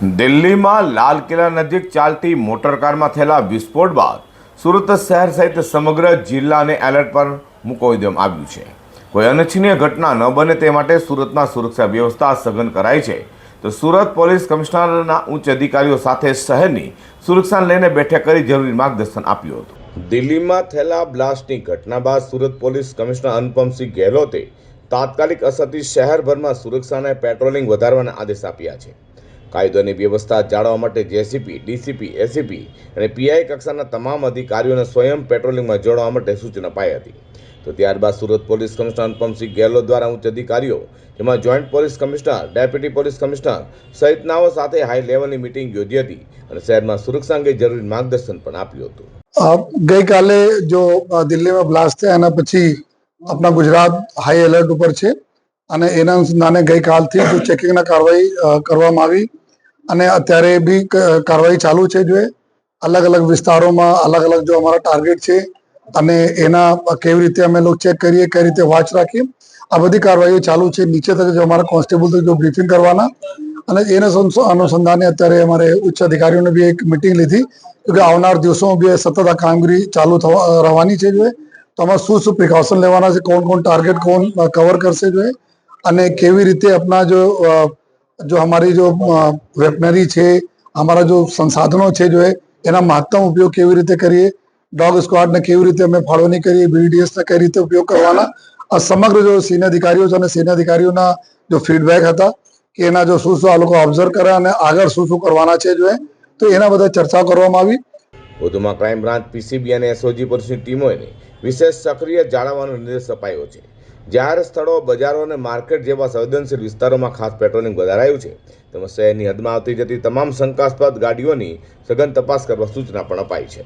દિલ્હીમાં લાલ કિલ્લા નજીક ચાલતી મોટરકારમાં થયેલા વિસ્ફોટ બાદ સુરત શહેર સહિત સમગ્ર જિલ્લાને એલર્ટ પર મૂકી દેવામાં આવ્યું છે. કોઈ અનિચ્છનીય ઘટના ન બને તે માટે સુરતમાં સુરક્ષા વ્યવસ્થા સઘન કરાઈ છે. તો સુરત પોલીસ કમિશનરના ઉચ્ચ અધિકારીઓ સાથે શહેરની સુરક્ષાને લઈને બેઠક કરી જરૂરી માર્ગદર્શન આપ્યું હતું. દિલ્હીમાં થયેલા બ્લાસ્ટની ઘટના બાદ સુરત પોલીસ કમિશનર અનુપમસિંહ ગેહલોતે તાત્કાલિક અસરથી શહેરભરમાં સુરક્ષાને પેટ્રોલિંગ વધારવાના આદેશ આપ્યા છે. કાયદોની વ્યવસ્થા જાળવવા માટે જેસીપી ડીસીપી એસીપી અને પીઆઈ કક્ષાના તમામ અધિકારીઓને સ્વયં પેટ્રોલિંગમાં જોડવા માટે સૂચના અપાઈ હતી. તો ત્યારબાદ સુરત પોલીસ કમિશનર અનુપમસિંહ ગેહલોત દ્વારા ઉચ્ચ અધિકારીઓ, જેમાં joint police commissioner, deputy police commissioner સહિતનાઓ સાથે હાઈ લેવલની મિટિંગ યોજી હતી અને શહેરમાં સુરક્ષા અંગે જરૂરી માર્ગદર્શન પણ આપ્યું હતું. ગઈકાલે જો દિલ્હીમાં બ્લાસ્ટ થયા એના પછી આપણા ગુજરાત હાઈ એલર્ટ ઉપર છે અને એના અનુસંધાને ગઈકાલથી ચેકિંગના કાર્યવાહી કરવામાં આવી અને અત્યારે બી કાર્યવાહી ચાલુ છે જો અલગ અલગ વિસ્તારોમાં અલગ અલગ જો અમારા ટાર્ગેટ છે, અને એના કેવી રીતે અમે લોકો ચેક કરીએ, કઈ રીતે વાચ રાખીએ, આ બધી કાર્યવાહીઓ ચાલુ છે. નીચે તકે જો અમારા કોન્સ્ટેબલ જો બ્રીફિંગ કરવાના, અને એના અનુસંધાને અત્યારે અમારે ઉચ્ચ અધિકારીઓને બી એક મિટિંગ લીધી કે આવનાર દિવસોમાં બી સતત આ કામગીરી ચાલુ થવા રહેવાની છે જો તો અમારે શું શું પ્રિકોશન લેવાના છે, કોણ કોણ ટાર્ગેટ કોણ કવર કરશે જો અને કેવી રીતે આપણા જો જો અમારી જો વેપનરી છે, અમારા જો સંસાધનો છે, જો એના મહત્તમ ઉપયોગ કેવી રીતે કરીએ? ડોગ સ્ક્વોડને કેવી રીતે અમે ફાળવણી કરીએ? બીડીએસને કઈ રીતે ઉપયોગ કરવાના? આ સમગ્ર જો સિનિયર અધિકારીઓ છે અને સિનિયર અધિકારીઓના જો ફીડબેક હતા કે એના જો શું શું આ લોકો ઓબ્ઝર્વ કરે અને આગળ શું શું કરવાના છે, જો તો એના બધા ચર્ચા કરવામાં આવી. વધુમાં ક્રાઇમ બ્રાન્ચ પીસીબી અને એસઓજી પોલીસની ટીમોને વિશેષ સક્રિય જાળવવાનો નિર્દેશ અપાયો છે. જાહેર સ્થળો, બજારો અને માર્કેટ જેવા સંવેદનશીલ વિસ્તારોમાં ખાસ પેટ્રોલિંગ વધારાયું છે. તેમજ શહેરની હદમાં આવતી જતી તમામ શંકાસ્પદ ગાડીઓની સઘન તપાસ કરવા સૂચના પણ અપાઈ છે.